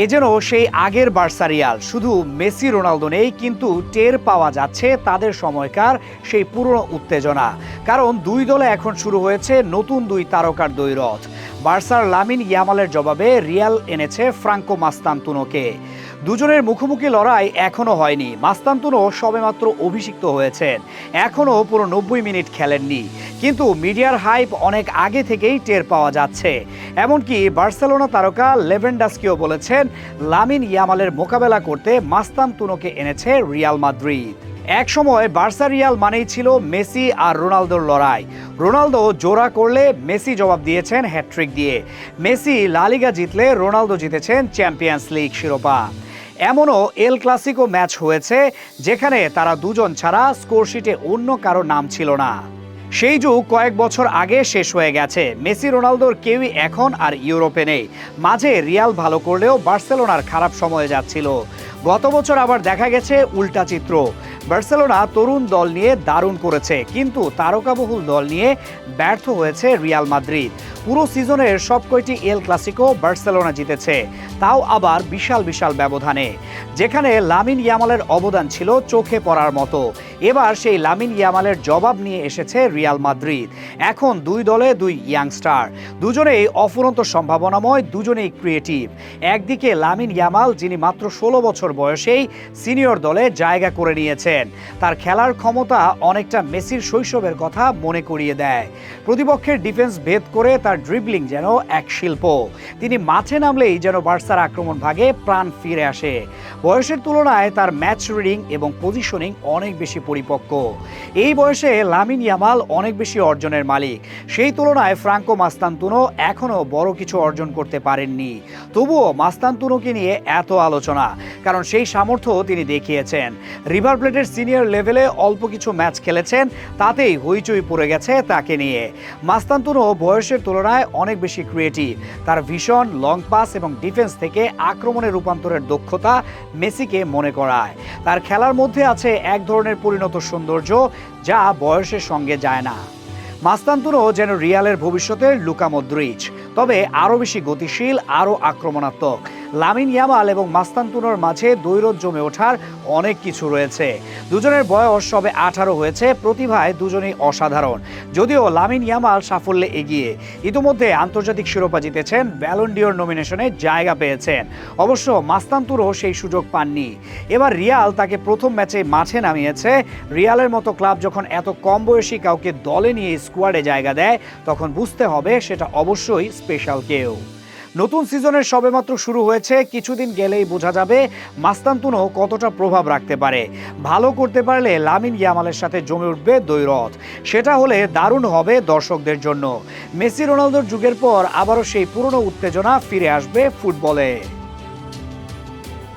এ যেন সেই আগের বার্সারিয়াল শুধু মেসি, রোনালদো নেই, কিন্তু টের পাওয়া যাচ্ছে তাদের সময়কার সেই পুরনো উত্তেজনা। কারণ দুই দলে এখন শুরু হয়েছে নতুন দুই তারকার দ্বৈরথ। বার্সার লামিন ইয়ামালের জবাবে রিয়াল এনেছে ফ্রাঙ্কো মাস্তান্তুনোকে। দুজনের মুখোমুখি লড়াই এখনও হয়নি। মাস্তান্তুনো সবেমাত্র অভিষিক্ত হয়েছেন। এখনও পুরো নব্বই মিনিট খেলেননি। কিন্তু মিডিয়ার হাইপ অনেক আগে থেকেই টের পাওয়া যাচ্ছে। এমনকি বার্সেলোনা তারকা লেভেন্ডাস্কিও বলেছেন, লামিন ইয়ামালের মোকাবেলা করতে মাস্তান্তুনোকে এনেছে রিয়াল মাদ্রিদ। এক সময় বার্সা রিয়াল মানেই ছিল মেসি আর রোনালদোর লড়াই। রোনালদো জোড়া করলে মেসি জবাব দিয়েছেন হ্যাট্রিক দিয়ে। মেসি লালিগা জিতলে রোনালদো জিতেছেন চ্যাম্পিয়ন্স লিগ শিরোপা। এমনও এল ক্লাসিকো ম্যাচ হয়েছে, যেখানে তারা দুজন ছাড়া স্কোরশিটে অন্য কারও নাম ছিল না। সেই যুগ কয়েক বছর আগে শেষ হয়ে গেছে। মেসি, রোনালদোর কেউই এখন আর ইউরোপে নেই। মাঝে রিয়াল ভালো করলেও বার্সেলোনার খারাপ সময়ে যাচ্ছিল। গত বছর আবার দেখা গেছে উল্টা চিত্র। বার্সেলোনা তরুণ দল নিয়ে দারুণ করেছে, কিন্তু তারকাবহুল দল নিয়ে ব্যর্থ হয়েছে রিয়াল মাদ্রিদ। পুরো সিজনের সব কয়টি এল ক্লাসিকো বার্সেলোনা জিতেছে, তাও আবার বিশাল বিশাল ব্যবধানে। যেখানে লামিন ইয়ামালের অবদান ছিল চোখে পড়ার মতো। এবার সেই লামিন ইয়ামালের জবাব নিয়ে এসেছে রিয়াল মাদ্রিদ। এখন দুই দলে দুই ইয়াংস্টার দুজনেই অফুরন্ত সম্ভাবনাময়, দুজনেই ক্রিয়েটিভ একদিকে লামিন ইয়ামাল, যিনি মাত্র ষোলো বছর বয়সেই সিনিয়র দলে জায়গা করে নিয়েছেন। তার খেলার ক্ষমতা অনেকটা মেসির শৈশবের কথা মনে করিয়ে দেয়। প্রতিপক্ষের ডিফেন্স ভেদ করে তার ড্রিবলিং যেন এক শিল্প। তিনি মাঠে নামলেই যেন বার্সার আক্রমণ ভাগে প্রাণ ফিরে আসে। বয়সের তুলনায় তার ম্যাচ রিডিং এবং পজিশনিং অনেক বেশি পরিপক্ক। এই বয়সে লামিন ইয়ামাল অনেক বেশি অর্জনের মালিক। সেই তুলনায় ফ্রাঙ্কো মাস্তান্তুনো এখনও বড় কিছু অর্জন করতে পারেননি। তবুও মাস্তান্তুনোকে নিয়ে এত আলোচনা, কারণ সেই সামর্থ্য তিনি দেখিয়েছেন। রিভার প্লেটের সিনিয়র লেভেলে অল্প কিছু ম্যাচ খেলেছেন, তাতেই হইচই পড়ে গেছে তাকে নিয়ে। মাস্তান্তুনো বয়সের তুলনায় অনেক বেশি ক্রিয়েটিভ তার ভীষণ লং পাস এবং ডিফেন্স থেকে আক্রমণে রূপান্তরের দক্ষতা মেসিকে মনে করায়। তার খেলার মধ্যে আছে এক ধরনের পরিণত সৌন্দর্য যা বয়সের সঙ্গে যায় না। মাস্তান্তুরও যেন রিয়ালের ভবিষ্যতের লুকা মদ্রিচ তবে আরও বেশি গতিশীল, আরও আক্রমণাত্মক। লামিন ইয়ামাল এবং মাস্তান্তুনোর মাঝে দৈরত জমে ওঠার অনেক কিছু রয়েছে। দুজনের বয়স সবে আঠারো হয়েছে, প্রতিভায় দুজনেই অসাধারণ। যদিও লামিন ইয়ামাল সাফল্যে এগিয়ে। ইতিমধ্যে আন্তর্জাতিক শিরোপা জিতেছেন ব্যালন্ডিওর নমিনেশনে জায়গা পেয়েছেন। অবশ্য মাস্তান্তুরও সেই সুযোগ পাননি। এবার রিয়াল তাকে প্রথম ম্যাচে মাঠে নামিয়েছে। রিয়ালের মতো ক্লাব যখন এত কম বয়সী কাউকে দলে নিয়ে স্কোয়াডে জায়গা দেয়, তখন বুঝতে হবে সেটা অবশ্যই স্পেশাল কেউ। নতুন সিজনের সবেমাত্র শুরু হয়েছে, কিছুদিন গেলেই বোঝা যাবে মাস্তান্তুনো কতটা প্রভাব রাখতে পারে। ভালো করতে পারলে লামিন ইয়ামালের সাথে জমে উঠবে দৈরথ সেটা হলে দারুণ হবে দর্শকদের জন্য। মেসি রোনালদোর যুগের পর আবারও সেই পুরনো উত্তেজনা ফিরে আসবে ফুটবলে।